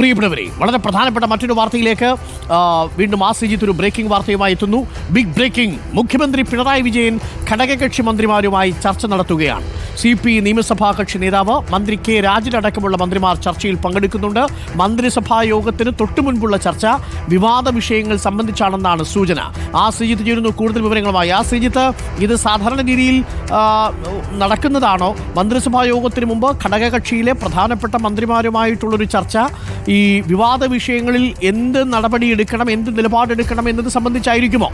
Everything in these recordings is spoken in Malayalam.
പ്രിയപ്പെട്ടവരെ വളരെ പ്രധാനപ്പെട്ട മറ്റൊരു വാർത്തയിലേക്ക് വീണ്ടും ആ ഒരു ബ്രേക്കിംഗ് വാർത്തയുമായി എത്തുന്നു. ബിഗ് ബ്രേക്കിംഗ് മുഖ്യമന്ത്രി പിണറായി വിജയൻ ഘടകകക്ഷി മന്ത്രിമാരുമായി ചർച്ച നടത്തുകയാണ്. സി പി നിയമസഭാ കക്ഷി നേതാവ് മന്ത്രി കെ രാജനടക്കമുള്ള മന്ത്രിമാർ ചർച്ചയിൽ പങ്കെടുക്കുന്നുണ്ട്. മന്ത്രിസഭാ യോഗത്തിന് തൊട്ടുമുൻപുള്ള ചർച്ച വിവാദ വിഷയങ്ങൾ സംബന്ധിച്ചാണെന്നാണ് സൂചന. ആ ശ്രീജിത്ത് ചേരുന്നു. കൂടുതൽ വിവരങ്ങളുമായി ആ ശ്രീജിത്ത് ഇത് സാധാരണ രീതിയിൽ നടക്കുന്നതാണോ? മന്ത്രിസഭാ യോഗത്തിന് മുമ്പ് ഘടകകക്ഷിയിലെ പ്രധാനപ്പെട്ട മന്ത്രിമാരുമായിട്ടുള്ളൊരു ചർച്ച ഈ വിവാദ വിഷയങ്ങളിൽ എന്ത് നടപടിയെടുക്കണം എന്ത് നിലപാടെടുക്കണം എന്നത് സംബന്ധിച്ചായിരിക്കുമോ?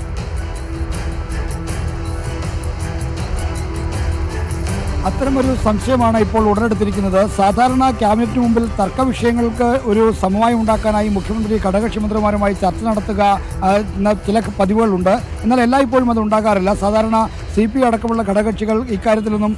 അത്തരമൊരു സംശയമാണ് ഇപ്പോൾ ഉടലെടുത്തിരിക്കുന്നത്. സാധാരണ ക്യാബിനറ്റിന് മുമ്പിൽ തർക്ക വിഷയങ്ങൾക്ക് ഒരു സമവായം ഉണ്ടാക്കാനായി മുഖ്യമന്ത്രി ഘടകകക്ഷി മന്ത്രിമാരുമായി ചർച്ച നടത്തുക എന്ന ചില പതിവുകളുണ്ട്. എന്നാൽ എല്ലാ ഇപ്പോഴും അത് ഉണ്ടാകാറില്ല. സാധാരണ സി പി അടക്കമുള്ള ഘടകകക്ഷികൾ ഇക്കാര്യത്തിലൊന്നും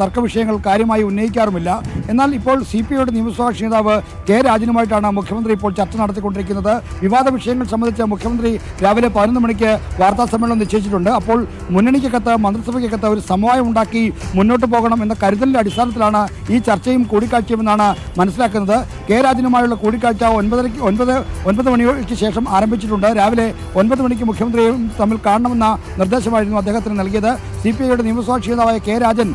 തർക്ക വിഷയങ്ങൾ കാര്യമായി ഉന്നയിക്കാറുമില്ല. എന്നാൽ ഇപ്പോൾ സി പി ഐയുടെ നിയമസഭാ നേതാവ് കെ രാജനുമായിട്ടാണ് മുഖ്യമന്ത്രി ഇപ്പോൾ ചർച്ച നടത്തിക്കൊണ്ടിരിക്കുന്നത്. വിവാദ വിഷയങ്ങൾ സംബന്ധിച്ച് മുഖ്യമന്ത്രി രാവിലെ പതിനൊന്ന് മണിക്ക് വാർത്താ സമ്മേളനം നിശ്ചയിച്ചിട്ടുണ്ട്. അപ്പോൾ മുന്നണിക്കകത്ത് മന്ത്രിസഭയ്ക്കകത്ത് ഒരു സമവായം ഉണ്ടാക്കി മുന്നോട്ട് പോകണം എന്ന കരുതലിന്റെ അടിസ്ഥാനത്തിലാണ് ഈ ചർച്ചയും കൂടിക്കാഴ്ചയും എന്നാണ് മനസ്സിലാക്കുന്നത്. കെ രാജനുമായുള്ള കൂടിക്കാഴ്ച ഒൻപതരയ്ക്ക് ഒൻപത് ഒൻപത് മണിക്ക് ശേഷം ആരംഭിച്ചിട്ടുണ്ട്. രാവിലെ ഒൻപത് മണിക്ക് മുഖ്യമന്ത്രിയും തമ്മിൽ കാണണമെന്ന നിർദ്ദേശമായിരുന്നു അദ്ദേഹത്തിന് നൽകിയത്. സി പി ഐയുടെ നിയമസാക്ഷി നേതാവായ കെ രാജൻ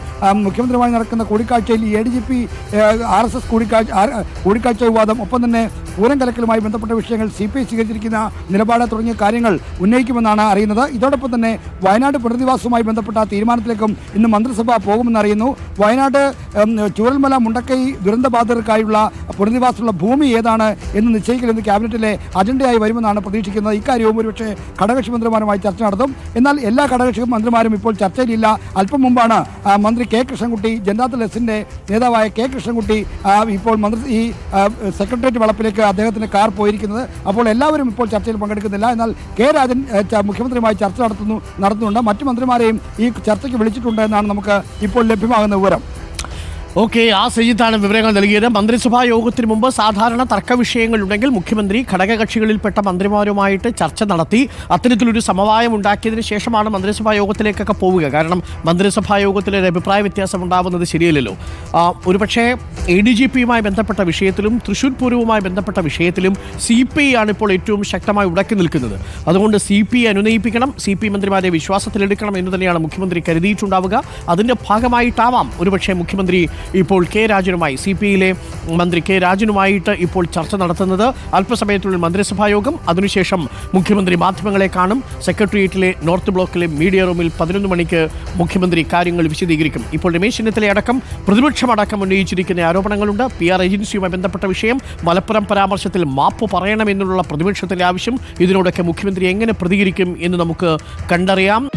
മുഖ്യമന്ത്രിയുമായി നടക്കുന്ന കൂടിക്കാഴ്ചയിൽ A D G P R S S കൂടിക്കാഴ്ച കൂടിക്കാഴ്ച വിവാദം ഒപ്പം തന്നെ പൂരം കലക്കലുമായി ബന്ധപ്പെട്ട വിഷയങ്ങൾ സി പി ഐ സ്വീകരിച്ചിരിക്കുന്ന നിലപാട് തുടങ്ങിയ കാര്യങ്ങൾ ഉന്നയിക്കുമെന്നാണ് അറിയുന്നത്. ഇതോടൊപ്പം തന്നെ വയനാട് പുനരധിവാസവുമായി ബന്ധപ്പെട്ട തീരുമാനത്തിലേക്കും ഇന്ന് മന്ത്രിസഭ പോകുമെന്ന് അറിയുന്നു. വയനാട് ചൂരൽമല മുണ്ടക്കൈ ദുരന്തബാധിതർക്കായുള്ള പുനരധിവാസമുള്ള ഭൂമി ഏതാണ് എന്ന് നിശ്ചയിക്കലെന്ന് ക്യാബിനറ്റിലെ അജണ്ടയായി വരുമെന്നാണ് പ്രതീക്ഷിക്കുന്നത്. ഇക്കാര്യവും ഒരുപക്ഷെ ഘടകകക്ഷി മന്ത്രിമാരുമായി ചർച്ച നടത്തും. എന്നാൽ എല്ലാ ഘടകകക്ഷി മന്ത്രിമാരും ഇപ്പോൾ ചർച്ചയിലില്ല. അല്പം മുമ്പാണ് മന്ത്രി കെ കൃഷ്ണൻകുട്ടി ജനതാദൾ എസിന്റെ നേതാവായ കെ കൃഷ്ണൻകുട്ടി ഇപ്പോൾ മന്ത്രി ഈ സെക്രട്ടേറിയറ്റ് വളപ്പിലേക്ക് അദ്ദേഹത്തിന്റെ കാർ പോയിരിക്കുന്നത്. അപ്പോൾ എല്ലാവരും ഇപ്പോൾ ചർച്ചയിൽ പങ്കെടുക്കുന്നില്ല. എന്നാൽ കെ രാജൻ മുഖ്യമന്ത്രിയുമായി ചർച്ച നടത്തുന്നു നടത്തുന്നുണ്ട്. മറ്റു മന്ത്രിമാരെയും ഈ ചർച്ചയ്ക്ക് വിളിച്ചിട്ടുണ്ട് എന്നാണ് നമുക്ക് ഇപ്പോൾ ലഭ്യമാകുന്ന വിവരം. ഓക്കെ ആ സജിത്താണ് വിവരങ്ങൾ നൽകിയത്. മന്ത്രിസഭാ യോഗത്തിന് മുമ്പ് സാധാരണ തർക്ക വിഷയങ്ങളുണ്ടെങ്കിൽ മുഖ്യമന്ത്രി ഘടകകക്ഷികളിൽപ്പെട്ട മന്ത്രിമാരുമായിട്ട് ചർച്ച നടത്തി അത്തരത്തിലൊരു സമവായം ഉണ്ടാക്കിയതിന് ശേഷമാണ് മന്ത്രിസഭാ യോഗത്തിലേക്കൊക്കെ പോവുക. കാരണം മന്ത്രിസഭാ യോഗത്തിൽ ഒരു അഭിപ്രായ വ്യത്യാസം ഉണ്ടാവുന്നത് ശരിയല്ലല്ലോ. ഒരുപക്ഷേ എ ഡി ജി പിയുമായി ബന്ധപ്പെട്ട വിഷയത്തിലും തൃശൂർ പൂരവുമായി ബന്ധപ്പെട്ട വിഷയത്തിലും സി പി ഐ ആണ് ഇപ്പോൾ ഏറ്റവും ശക്തമായി ഉടക്കി നിൽക്കുന്നത്. അതുകൊണ്ട് സി പി അനുനയിപ്പിക്കണം സി പി മന്ത്രിമാരെ വിശ്വാസത്തിലെടുക്കണം എന്ന് തന്നെയാണ് മുഖ്യമന്ത്രി കരുതിയിട്ടുണ്ടാവുക. അതിന്റെ ഭാഗമായിട്ടാവാം ഒരുപക്ഷേ മുഖ്യമന്ത്രി ഇപ്പോൾ കെ രാജനുമായി സി പി ഐയിലെ മന്ത്രി കെ രാജനുമായിട്ട് ഇപ്പോൾ ചർച്ച നടത്തുന്നത് അല്പസമയത്തിനുള്ളിൽ മന്ത്രിസഭാ യോഗം അതിനുശേഷം മുഖ്യമന്ത്രി മാധ്യമങ്ങളെ കാണും. സെക്രട്ടേറിയറ്റിലെ നോർത്ത് ബ്ലോക്കിലെ മീഡിയ റൂമിൽ പതിനൊന്ന് മണിക്ക് മുഖ്യമന്ത്രി കാര്യങ്ങൾ വിശദീകരിക്കും. ഇപ്പോൾ രമേശ് ചെന്നിത്തല അടക്കം പ്രതിപക്ഷമടക്കം ഉന്നയിച്ചിരിക്കുന്ന ആരോപണങ്ങളുണ്ട്. പി ആർ ഏജൻസിയുമായി ബന്ധപ്പെട്ട വിഷയം മലപ്പുറം പരാമർശത്തിൽ മാപ്പ് പറയണമെന്നുള്ള പ്രതിപക്ഷത്തിലെ ആവശ്യം ഇതിനോടൊക്കെ മുഖ്യമന്ത്രി എങ്ങനെ പ്രതികരിക്കും എന്ന് നമുക്ക് കണ്ടറിയാം.